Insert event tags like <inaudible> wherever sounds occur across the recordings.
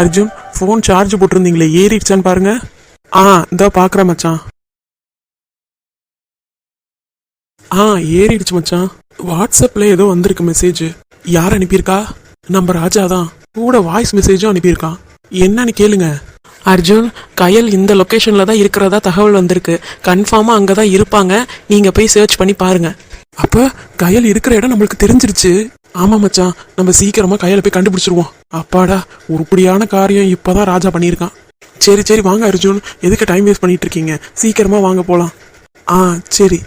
Arjun phone charge போட்டிருந்தீங்களே ஏறிடுச்சான்னு பாருங்க. ஆ இதோ பார்க்குறேன் மச்சான். ஆ ஏறிடுச்சு மச்சான். வாட்ஸ்அப்பில் ஏதோ வந்திருக்கு மெசேஜ் யார் அனுப்பியிருக்கா? நம்ம ராஜா தான். கூட வாய்ஸ் மெசேஜும் அனுப்பியிருக்கான் என்னன்னு கேளுங்க. அர்ஜுன் கயல் இந்த லொக்கேஷனில் தான் இருக்கிறதா தகவல் வந்திருக்கு. கன்ஃபார்மாக அங்கே தான் இருப்பாங்க. நீங்கள் போய் சர்ச் பண்ணி பாருங்க. அப்போ கயல் இருக்கிற இடம் நம்மளுக்கு தெரிஞ்சிருச்சு. ஆமா மச்சான் நம்ம சீக்கிரமா கையில போய் கண்டுபிடிச்சிருவோம். அப்பாடா உருப்படியான காரியம் இப்பதான் ராஜா பண்ணியிருக்கான். சரி சரி வாங்க அர்ஜுன் எதுக்கு டைம் வேஸ்ட் பண்ணிட்டு இருக்கீங்க சீக்கிரமா வாங்க போலாம். ஆ சரி.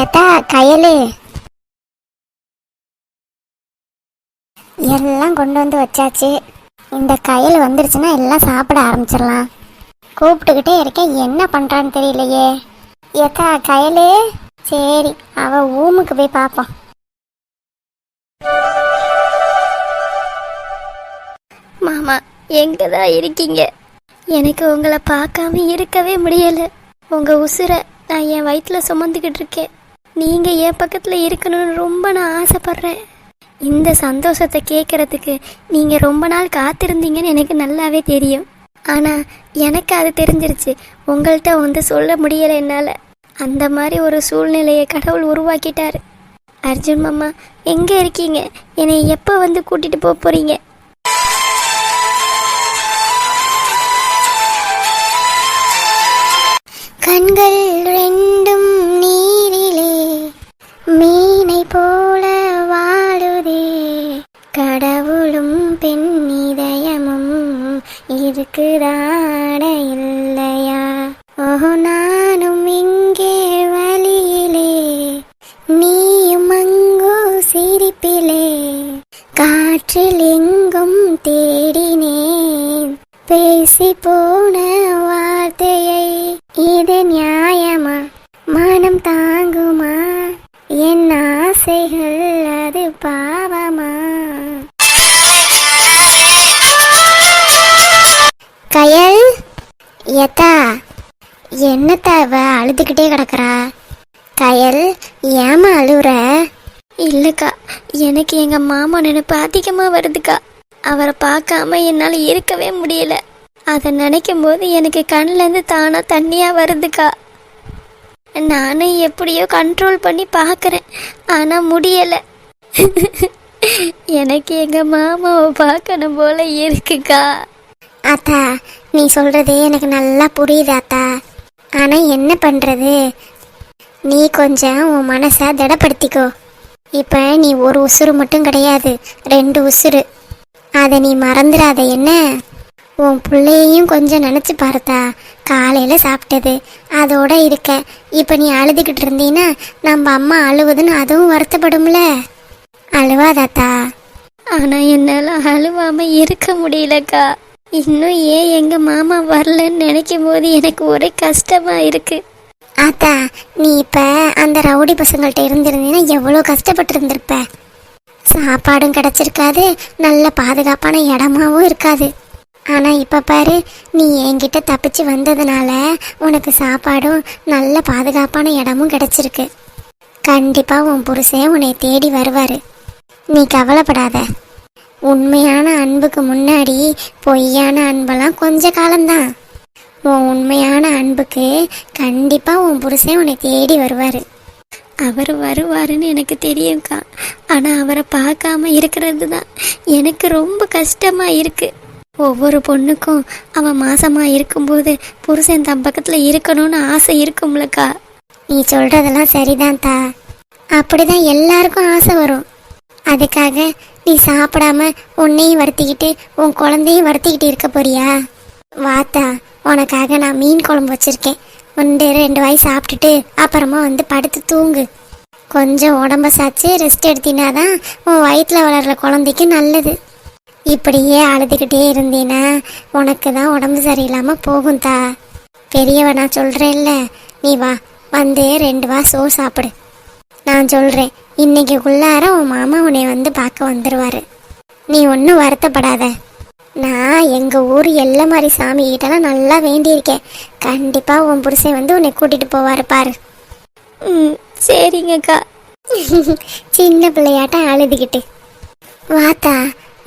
ஏத்தா கயலு கொண்டு வந்து வச்சாச்சு. இந்த கையில் வந்துருச்சுன்னா எல்லாம் சாப்பிட ஆரம்பிச்சிடலாம். கூப்பிட்டுக்கிட்டே இருக்கேன் என்ன பண்றான்னு தெரியலையே. ஏக்கா கையலே? சரி அவ ஊமுக்கு போய் பார்ப்போம். மாமா எங்க தான் இருக்கீங்க? எனக்கு உங்களை பார்க்காம இருக்கவே முடியல. உங்க உசுரை நான் என் வயிற்றுல சுமந்துக்கிட்டு இருக்கேன். நீங்க என் பக்கத்துல இருக்கணும்னு ரொம்ப நான் ஆசைப்படுறேன். இந்த சந்தோஷத்தை கேட்குறதுக்கு நீங்கள் ரொம்ப நாள் காத்திருந்தீங்கன்னு எனக்கு நல்லாவே தெரியும். ஆனால் எனக்கு அது தெரிஞ்சிருச்சு. உங்கள்கிட்ட வந்து சொல்ல முடியலை என்னால். அந்த மாதிரி ஒரு சூழ்நிலையை கடவுள் உருவாக்கிட்டார். அர்ஜுன் மாமா எங்கே இருக்கீங்க? என்னை எப்போ வந்து கூட்டிகிட்டு போக போகிறீங்க கண்கள் கடவுளும் பெண் இதயமும் இருக்குதாட இல்லையா? ஓஹோ நானும் இங்கே வழியிலே நீயும் அங்கோ சிரிப்பிலே காற்றில் எங்கும் தேடினேன். பேசி போன வார்த்தையை இது நியாயமா? மனம் தாங்குமா? என் ஆசைகள் எங்கள் மாமா நினைப்பு அதிகமாக வருதுக்கா. அவரை பார்க்காம என்னால் இருக்கவே முடியல. அதை நினைக்கும் போது எனக்கு கண்ணிலேருந்து தானாக தண்ணியாக வருதுக்கா. நானும் எப்படியோ கண்ட்ரோல் பண்ணி பார்க்குறேன். ஆனால் முடியலை. எனக்கு எங்கள் மாமாவை பார்க்கணும் போல இருக்குக்கா. அத்தா நீ சொல்றது எனக்கு நல்லா புரியுது அத்தா. ஆனா என்ன பண்றது? நீ கொஞ்சம் உன் மனசை திடப்படுத்திக்கோ. இப்போ நீ ஒரு உசுறு மட்டும் கிடையாது ரெண்டு உசுறு. அதை நீ மறந்துடாத என்ன? உன் பிள்ளையையும் கொஞ்சம் நினச்சி பார்த்தா. காலையில் சாப்பிட்டது அதோட இருக்க. இப்போ நீ அழுதுகிட்டு இருந்தீன்னா நம்ம அம்மா அழுவுதுன்னு அதுவும் வருத்தப்படும்ல? அழுவாதாத்தா? ஆனால் என்னால் அழுவாமல் இருக்க முடியலக்கா. இன்னும் ஏன் எங்கள் மாமா வரலன்னு நினைக்கும் போது எனக்கு ஒரே கஷ்டமாக இருக்குது ஆத்தா நீ இப்ப அந்த ரவுடி பசங்கள்ட்ட இருந்திருந்தீன்னா எவ்வளோ கஷ்டப்பட்டு இருந்திருப்ப சாப்பாடும் கிடைச்சிருக்காது நல்ல பாதுகாப்பான இடமாவும் இருக்காது. ஆனா இப்ப பாரு நீ என்கிட்ட தப்பிச்சு வந்ததுனால உனக்கு சாப்பாடும் நல்ல பாதுகாப்பான இடமும் கிடைச்சிருக்கு. கண்டிப்பா உன் புருஷன் உன்னை தேடி வருவாரு. நீ கவலைப்படாத. உண்மையான அன்புக்கு முன்னாடி பொய்யான அன்பெல்லாம் கொஞ்ச காலம்தான். உன் உண்மையான அன்புக்கு கண்டிப்பா உன் புருஷன் உன்னை தேடி வருவாரு. அவர் வருவாருன்னு எனக்கு தெரியும்க்கா. ஆனால் அவரை பார்க்காம இருக்கிறது தான் எனக்கு ரொம்ப கஷ்டமாக இருக்கு. ஒவ்வொரு பொண்ணுக்கும் அவன் மாசமா இருக்கும்போது புருஷன் தன் பக்கத்தில் இருக்கணும்னு ஆசை இருக்கும்லக்கா. நீ சொல்றதெல்லாம் சரிதான் தா அப்படிதான் எல்லாருக்கும் ஆசை வரும். அதுக்காக நீ சாப்பிடாம உன்னையும் வருத்திக்கிட்டு உன் குழந்தையும் வருத்திக்கிட்டு இருக்க போறியா? வாத்தா உனக்காக நான் மீன் குழம்பு வச்சிருக்கேன். ஒன்று ரெண்டு வாய் சாப்பிட்டுட்டு அப்புறமா வந்து படுத்து தூங்கு. கொஞ்சம் உடம்ப சாச்சு ரெஸ்ட் எடுத்தினாதான் உன் வயிற்றில் வளர்ற குழந்தைக்கு நல்லது. இப்படியே அழுதுகிட்டே இருந்தீன்னா உனக்கு தான் உடம்பு சரியில்லாமல் போகும் தா. பெரியவ நான் சொல்கிறேன்ல நீ வா வந்து ரெண்டு வா சோ சாப்பிடு. நான் சொல்கிறேன் இன்னைக்குள்ளார உன் மாமா உன்னை வந்து பார்க்க வந்துடுவார் நீ ஒன்றும் வருத்தப்படாத. நான் எங்க ஊர் எல்லை மாதிரி சாமி கிட்டலாம் நல்லா வேண்டியிருக்கேன். கண்டிப்பா உன் புருஷன் வந்து உன்னை கூட்டிட்டு போவாரு பாரு. ம் சரிங்கக்கா <laughs> சின்ன பிள்ளையாட்டம் அழுதுகிட்டு. வாத்தா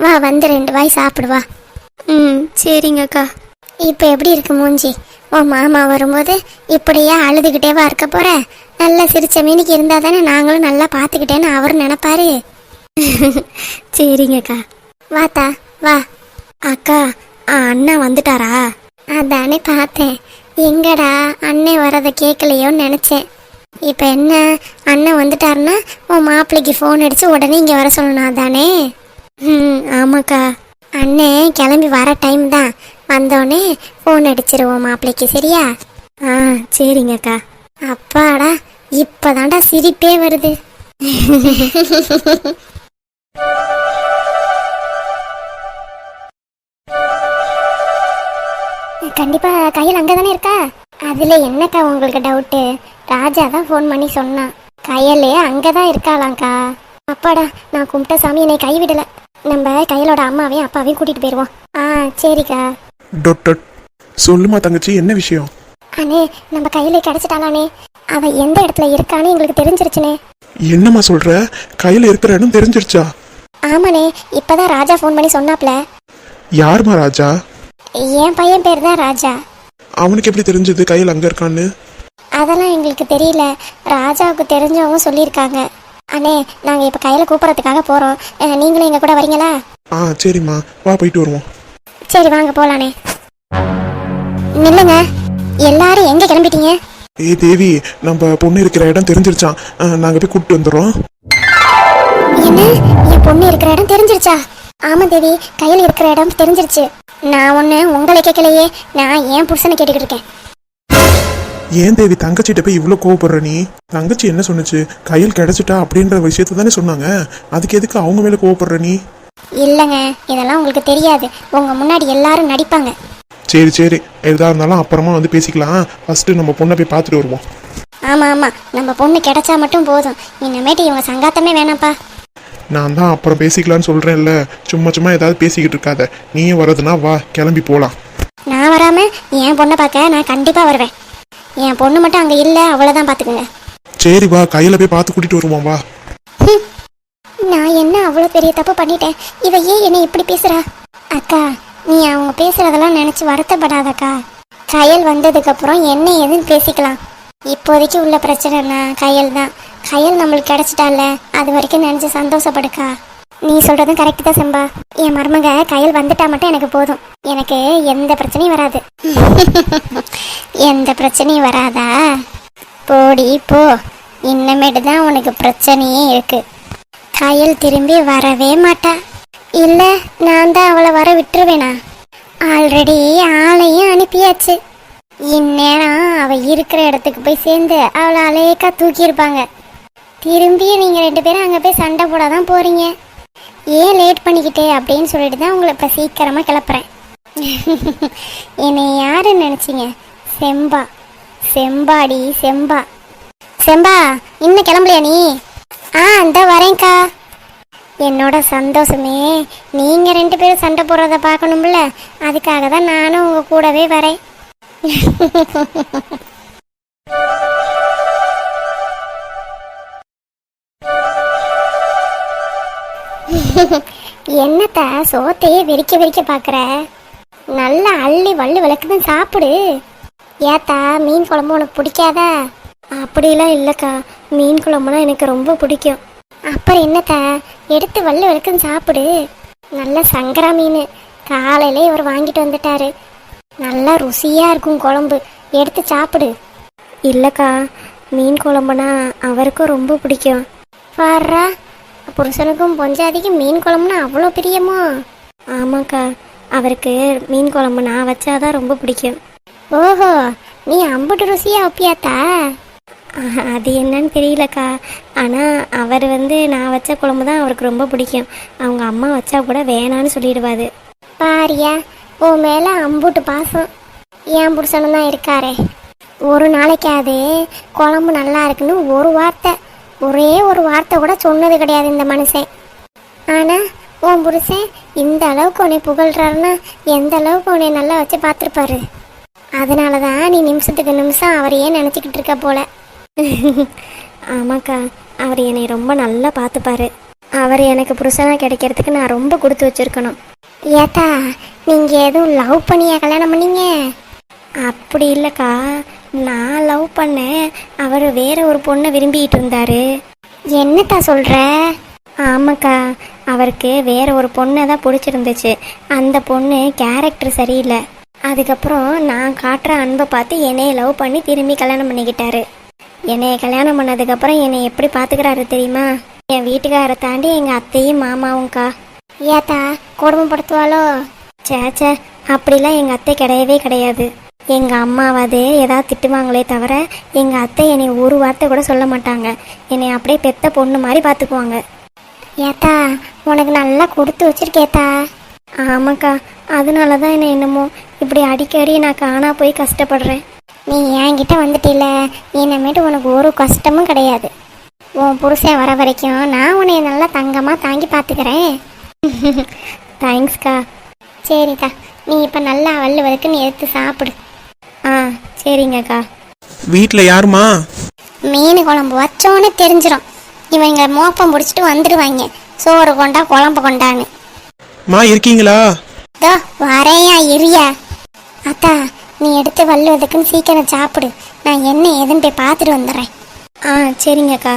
வா வந்து ரெண்டு வாய் சாப்பிடு வா. ம் சரிங்கக்கா இப்போ எப்படி இருக்கு மூஞ்சி? உன் மாமா வரும்போது இப்படியே அழுதுகிட்டேவா இருக்க போற? நல்லா சிரிச்ச மீனுக்கு இருந்தா தானே நாங்களும் நல்லா பார்த்துக்கிட்டேன்னு அவரும் நினைப்பாரு. <laughs> <laughs> சரிங்கக்கா வாத்தா வா. அக்கா அண்ணா வந்துட்டாரா? அதானே பார்த்தேன். எங்கடா அண்ணன் வரதை கேட்கலையோன்னு நினச்சேன். இப்போ என்ன? அண்ணன் வந்துட்டாருன்னா உன் மாப்பிள்ளைக்கு ஃபோன் அடித்து உடனே இங்கே வர சொல்லணும் அதானே? ம் ஆமாக்கா. அண்ணன் கிளம்பி வர டைம் தான். வந்தோடனே ஃபோன் அடிச்சிருவோம் மாப்பிள்ளைக்கு சரியா? ஆ சரிங்கக்கா. அப்பாடா இப்போதான்டா சிரிப்பே வருது. <laughs> கண்டிப்பா கையில் அங்கே தானே இருக்கா? அதில் என்னக்கா உங்களுக்கு டவுட்டு ராஜா தான் ஃபோன் பண்ணி சொன்னான். கையல் அங்கே தான் இருக்காளாங்க்கா அப்பாடா நான் கும்பிட்ட சாமி என்னை கைவிடலை. நம்ம கையலோட அம்மாவையும் அப்பாவையும் கூட்டிகிட்டு போயிடுவோம் ஆ சரிக்கா. டொட் டொட். சொல்லுமா தங்கச்சி என்ன விஷயம்? அண்ணே நம்ம கையில கிடைச்சிட்டாளானே அவ எந்த இடத்துல இருக்கான்னு எங்களுக்கு தெரிஞ்சிருச்சுனே என்னம்மா சொல்ற? கையில இருக்கிற இடம் தெரிஞ்சிருச்சா? ஆமாண்ணே இப்பதான் ராஜா ஃபோன் பண்ணி சொன்னாப்ல. யாருமா ராஜா? என் பையன் பேர் தான் ராஜா. அவனுக்கு எப்படி தெரிஞ்சது? கையில் அங்க இருக்கான்னு? அதெல்லாம் எங்களுக்கு தெரியல. ராஜாவுக்கு தெரிஞ்சவங்க சொல்லியிருக்காங்க. அண்ணே நாங்க இப்ப கையில கூப்பிடறதுக்காக போறோம். அஹ், நீங்களும் எங்க கூட வரீங்களா? ஆ சரிம்மா. வா போயிட்டு வருவோம். சரி வாங்க போலானே நில்லுங்க. எல்லாரும் எங்க கிளம்பிட்டீங்க? ஏய் தேவி நம்ம பொண்ணு இருக்கிற இடம் தெரிஞ்சிருச்சான் ஆ, நாங்க போய் கூப்பிட்டு வந்துடுறோம். என்ன? என் பொண்ணு இருக்கிற இடம் தெரிஞ்சிருச்சா? ஆமா தேவி கையில் இருக்கிற இடம் தெரிஞ்சிருச்சு. நான் ஒண்ணு உங்களை கேட்கலையே நான் என் புருஷனை கேட்டுக்கிட்டு இருக்கேன். ஏன் தேவி தங்கச்சிட்ட போய் இவ்வளோ கோவப்படுற நீ? தங்கச்சி என்ன சொன்னுச்சு? கையில் கிடைச்சிட்டா அப்படின்ற விஷயத்த தானே சொன்னாங்க. அதுக்கு எதுக்கு அவங்க மேல கோவப்படுற நீ? இல்லைங்க இதெல்லாம் உங்களுக்கு தெரியாது. உங்க முன்னாடி எல்லாரும் நடிப்பாங்க. சரி சரி. எதா இருந்தாலும் அப்புறமா வந்து பேசிக்கலாம். ஃபர்ஸ்ட் நம்ம பொண்ணை போய் பார்த்துட்டு வருவோம். ஆமா ஆமா. நம்ம பொண்ணு கிடைச்சா மட்டும் போதும். இனிமேட்டு இவங்க சங்காத்தமே வேணாம்ப்பா. நான் தான் அப்புறம் பேசிக்கலாம்னு சொல்றேன்ல. சும்மா சும்மா ஏதாவது பேசிக்கிட்டு இருக்காத. நீயும் வரதுனா வா கிளம்பி போலாம். நான் வராம என் பொண்ணை பார்க்க நான் கண்டிப்பா வருவேன். என் பொண்ணு மட்டும் அங்க இல்ல அவ்வளவுதான் பாத்துக்கோங்க சரி வா கையில போய் பார்த்து கூட்டிட்டு வருவோம் வா. நான் என்ன அவ்வளோ பெரிய தப்பு பண்ணிட்டேன்? இவ ஏன் என்னை இப்படி பேசுறா? அக்கா நீ அவங்க பேசுறதெல்லாம் நினைச்சு வருத்தப்படாதக்கா. கயல் வந்ததுக்கு அப்புறம் என்ன ஏதுன்னு பேசிக்கலாம். இப்போதைக்கு உள்ள பிரச்சனைனா கயல் தான் கயல் நம்மளுக்கு கிடைச்சிட்டால அது வரைக்கும் நினைச்சு சந்தோஷப்படுக்கா. நீ சொல்றதும் கரெக்ட் தான் செம்பா. என் மருமக கையல் வந்துட்டா மட்டும் எனக்கு போதும். எனக்கு எந்த பிரச்சனையும் வராது. <laughs> எந்த பிரச்சனையும் வராதா? போடி போ. இன்னமேட்டு தான் உனக்கு பிரச்சனையே இருக்கு. கையல் திரும்பி வரவே மாட்டா. இல்ல நான் தான் அவளை வர விட்டுருவேனா? ஆல்ரெடி ஆளையும் அனுப்பியாச்சு. இந்நேரம் அவ இருக்கிற இடத்துக்கு போய் சேர்ந்து அவளை அலையக்கா தூக்கியிருப்பாங்க. திரும்பியும் நீங்கள் ரெண்டு பேரும் அங்கே போய் சண்டை போட தான் போகிறீங்க ஏன் லேட் பண்ணிக்கிட்டே அப்படின்னு சொல்லிட்டு தான் உங்களை இப்போ சீக்கிரமாக கிளப்புறேன். <laughs> என்னை யாரு நினச்சிங்க? செம்பா. செம்பாடி செம்பா. செம்பா இன்னும் கிளம்பலையா நீ? ஆ அந்த வரேன்க்கா. என்னோட சந்தோஷமே. நீங்கள் ரெண்டு பேரும் சண்டை போடுறத பார்க்கணும்ல. அதுக்காக தான் நானும் உங்கள் கூடவே வரேன். <laughs> <laughs> என்னத்த சோத்தையே வெறிக்க வெறிக்க பார்க்குற நல்லா அள்ளி வள்ளி விளக்குதான் சாப்பிடு. ஏத்தா மீன் குழம்பு உனக்கு பிடிக்காதா? அப்படிலாம் இல்லைக்கா. மீன் குழம்புனா எனக்கு ரொம்ப பிடிக்கும். அப்புறம் என்னத்த? எடுத்து வள்ளி விளக்குன்னு சாப்பிடு. நல்ல சங்கரா மீன். காலையிலே இவர் வாங்கிட்டு வந்துட்டாரு. நல்லா ருசியாக இருக்கும் குழம்பு. எடுத்து சாப்பிடு. இல்லைக்கா மீன் குழம்புனா அவருக்கும் ரொம்ப பிடிக்கும். பாடுறா புருஷனுக்கும் பொஞ்சாதிக்கும் மீன் குழம்புனா அவ்வளோ பிரியமோ? ஆமாக்கா. அவருக்கு மீன் குழம்பு நான் வச்சாதான் ரொம்ப பிடிக்கும். ஓஹோ நீ அம்புட்டு ருசியா ஒப்பியாத்தா? அது என்னன்னு தெரியலக்கா. ஆனால் அவர் வந்து நான் வச்ச குழம்பு தான் அவருக்கு ரொம்ப பிடிக்கும். அவங்க அம்மா வச்சா கூட வேணான்னு சொல்லிடுவாரு. பாரியா உன் மேல அம்புட்டு பாசம். என் புருஷனும் தான் இருக்காரே. ஒரு நாளைக்காவது குழம்பு நல்லா இருக்குன்னு ஒரு வார்த்தை. ஒரே ஒரு வார்த்தை கூட சொன்னது கிடையாது இந்த மனுஷன். ஆனா உன் புருஷன் இந்த அளவுக்கு உன்னை புகழ்றாருன்னா எந்த அளவுக்கு உன்னை நல்லா வச்சு பார்த்துருப்பாரு? அதனால தான் நீ நிமிஷத்துக்கு நிமிஷம் அவரையே நினச்சிக்கிட்டு இருக்க போல. ஆமாக்கா அவர் என்னை ரொம்ப நல்லா பார்த்துப்பாரு. அவர் எனக்கு புருஷனாக கிடைக்கிறதுக்கு நான் ரொம்ப கொடுத்து வச்சிருக்கணும். ஏத்தா நீங்கள் எதுவும் லவ் பண்ணியா கல்யாணம் பண்ணீங்க? அப்படி இல்லைக்கா. நான் லவ் பண்ணேன். அவர் வேற ஒரு பொண்ணை விரும்பிக்கிட்டு இருந்தாரு. என்னத்தா சொல்ற? ஆமாக்கா அவருக்கு வேற ஒரு பொண்ணை தான் பிடிச்சிருந்துச்சு. அந்த பொண்ணு கேரக்டர் சரியில்லை. அதுக்கப்புறம் நான் காட்டுற அன்பை பார்த்து என்னைய லவ் பண்ணி திரும்பி கல்யாணம் பண்ணிக்கிட்டாரு. என்னைய கல்யாணம் பண்ணதுக்கப்புறம் என்னை எப்படி பார்த்துக்கிறாரு தெரியுமா? என் வீட்டுக்காரை தாண்டி எங்கள் அத்தையும் மாமாவும்க்கா. ஏத்தா கொடுமைப்படுத்துவாளோ சேச்சே அப்படிலாம் எங்கள் அத்தை கிடையவே கிடையாது. எங்கள் அம்மாவது ஏதாவது திட்டுவாங்களே தவிர எங்கள் அத்தை என்னை ஒரு வார்த்தை கூட சொல்ல மாட்டாங்க. என்னை அப்படியே பெத்த பொண்ணு மாதிரி பார்த்துக்குவாங்க. ஏத்தா உனக்கு நல்லா கொடுத்து வச்சிருக்கேத்தா. ஆமாக்கா அதனால தான் என்ன என்னமோ இப்படி அடிக்கடி நான் காணா போய் கஷ்டப்படுறேன். நீ என்கிட்ட வந்துட்டில இனிமேட்டு உனக்கு ஒரு கஷ்டமும் கிடையாது. உன் புருஷன் வர வரைக்கும் நான் உன்னை நல்லா தங்கமாக தாங்கி பார்த்துக்கிறேன். <laughs> தேங்க்ஸ்க்கா சரிக்கா நீ இப்போ நல்லா வல்லு எடுத்து சாப்பிடு. சரிங்கக்கா. வீட்டில் யாருமா? மீன் குழம்பு வச்சோன்னே தெரிஞ்சிடும் இவங்க மோப்பம் பிடிச்சிட்டு வந்துடுவாங்க சோறு கொண்டா குழம்பு கொண்டான்னு. மா இருக்கீங்களா? தோ வரையா இரியா. அத்தா நீ எடுத்து வல்லு வதக்குன்னு சீக்கிரம் சாப்பிடு. நான் என்ன ஏதுன்னு போய் பார்த்துட்டு வந்துடுறேன். ஆ சரிங்கக்கா.